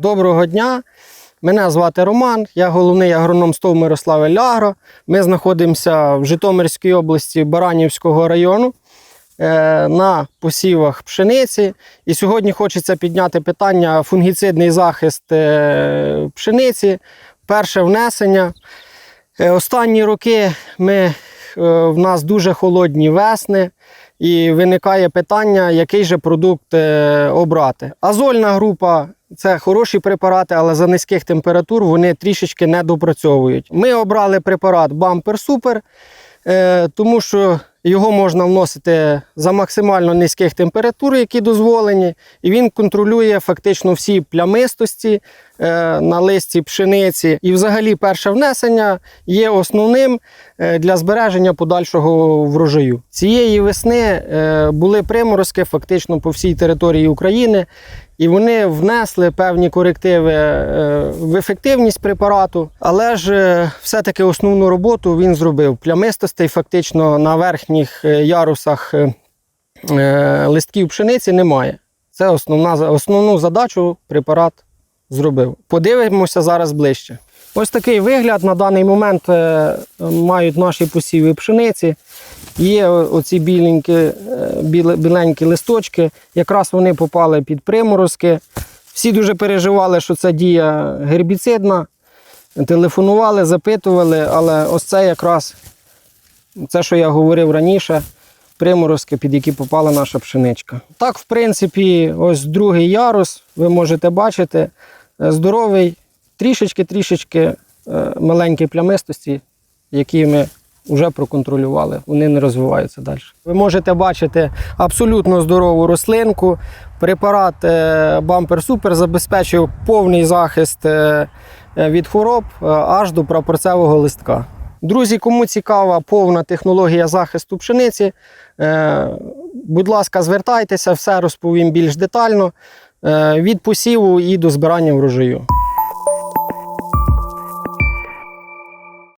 Доброго дня. Мене звати Роман, я головний агроном СТОВ Мирославе Лягро. Ми знаходимося в Житомирській області Баранівського району е, на посівах пшениці. І сьогодні хочеться підняти питання фунгіцидний захист е, пшениці, перше внесення. Е, Останні роки ми, в нас дуже холодні весни, і виникає питання, який же продукт е, обрати. Азольна група це хороші препарати, але за низьких температур вони трішечки не допрацьовують. Ми обрали препарат Бампер е, тому що його можна вносити за максимально низьких температур, які дозволені, і він контролює фактично всі плямистості е, на листі пшениці. І взагалі перше внесення є основним е, для збереження подальшого врожаю. Цієї весни е, були приморозки фактично по всій території України. І вони внесли певні корективи е, в ефективність препарату, але ж е, все-таки основну роботу він зробив. Плямистостей фактично на верхніх е, ярусах листків пшениці немає. Це основна, основну задачу препарат зробив. Подивимося зараз ближче. Ось такий вигляд на даний момент мають наші посіви пшениці. Є оці біленькі, е, біленькі листочки, якраз вони попали під приморозки. Всі дуже переживали, що це дія гербіцидна. Телефонували, запитували, але ось це якраз це, що я говорив раніше, приморозки, під які попала наша пшеничка. Так, в принципі, ось другий ярус, ви можете бачити, е, здоровий, трішечки-трішечки е, маленькі плямистості, які ми вже проконтролювали, вони не розвиваються далі. Ви можете бачити абсолютно здорову рослинку. Препарат е, Bumper Super забезпечив повний захист е, від хвороб е, аж до прапорцевого листка. Друзі, кому цікава повна технологія захисту пшениці, будь ласка, звертайтеся, все розповім більш детально від посіву і до збирання врожаю.